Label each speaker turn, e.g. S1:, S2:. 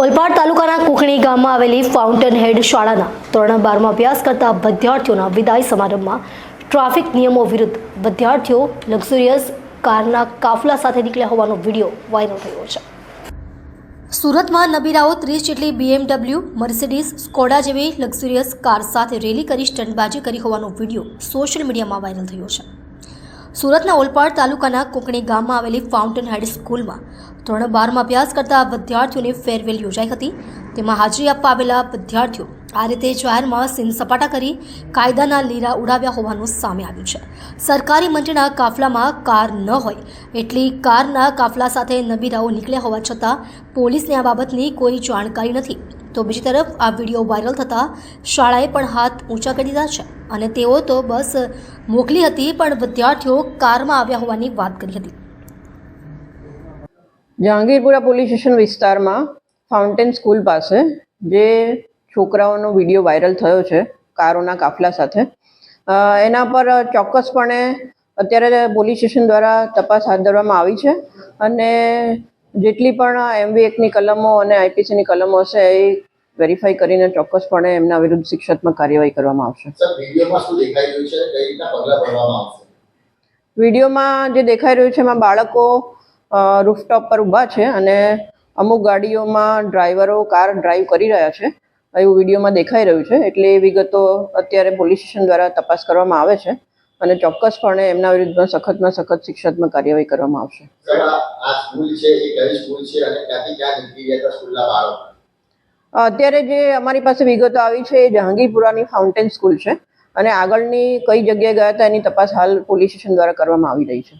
S1: ઓલપાડ તાલુકાના કુકણી ગામમાં આવેલી ફાઉન્ટેન હેડ શાળાના ધોરણ બારમાં અભ્યાસ કરતા વિદ્યાર્થીઓના વિદાય સમારંભમાં ટ્રાફિક નિયમો વિરુદ્ધ વિદ્યાર્થીઓ લક્ઝુરિયસ કારના કાફલા સાથે નીકળ્યા હોવાનો વીડિયો વાયરલ થયો છે. સુરતમાં નબીરાઓ ત્રીસ જેટલી બીએમડબલ્યુ મર્સિડીઝ સ્કોડા જેવી લક્ઝુરિયસ કાર સાથે રેલી કરી સ્ટંટબાજી કરી હોવાનો વીડિયો સોશિયલ મીડિયામાં વાયરલ થયો છે. સુરતના ઓલપાડ તાલુકાના કોકણી ગામમાં આવેલી ફાઉન્ટેન હેડ સ્કૂલમાં ધોરણ બારમાં અભ્યાસ કરતા વિદ્યાર્થીઓની ફેરવેલ યોજાઈ હતી. તેમાં હાજરી આપવા આવેલા વિદ્યાર્થીઓ આ રીતે જાહેરમાં સીન સપાટા કરી કાયદાના લીરા ઉડાવ્યા હોવાનું સામે આવ્યું છે. સરકારી મંત્રીના કાફલામાં કાર ન હોય એટલી કારના કાફલા સાથે નબીરાઓ નીકળ્યા હોવા છતાં પોલીસને આ બાબતની કોઈ જાણકારી નથી. તો બીજી તરફ આ વીડિયો વાયરલ થતાં શાળાએ પણ હાથ ઊંચા કરી દીધા છે અને તેઓ તો બસ મોકલી હતી, પણ વિદ્યાર્થીઓ કારમાં આવ્યા હોવાની વાત કરી હતી.
S2: જહાંગીરપુરા પોલીસ સ્ટેશન વિસ્તારમાં ફાઉન્ટેન સ્કૂલ પાસે જે છોકરાઓનો વીડિયો વાયરલ થયો છે, કારોના કાફલા સાથે એના પર ચોક્કસપણે અત્યારે પોલીસ સ્ટેશન દ્વારા તપાસ હાથ ધરવામાં આવી છે અને જેટલી પણ એમવી એકની કલમો અને આઈપીસીની કલમો હશે, એ વેરીફાઈ કરીને ચોક્કસપણે એમના વિરુદ્ધ શિક્ષાત્મક કાર્યવાહી કરવામાં આવશે.
S3: વિડીયોમાં
S2: જે દેખાઈ રહ્યું છે એમાં બાળકો રૂફટોપ પર ઊભા છે અને અમુક ગાડીઓમાં ડ્રાઈવરો કાર ડ્રાઈવ કરી રહ્યા છે. એવું વિડીયોમાં દેખાઈ રહ્યું છે. એટલે એ વિગતો અત્યારે પોલીસ સ્ટેશન દ્વારા તપાસ કરવામાં આવે છે અને ચોક્કસપણે એમના વિરુદ્ધમાં સખતમાં સખત શિક્ષાત્મક કાર્યવાહી કરવામાં આવશે. અત્યારે જે અમારી પાસે વિગતો આવી છે, એ જહાંગીરપુરાની ફાઉન્ટેન સ્કૂલ છે અને આગળની કઈ જગ્યાએ ગયા હતા એની તપાસ હાલ પોલીસ સ્ટેશન દ્વારા કરવામાં આવી રહી છે.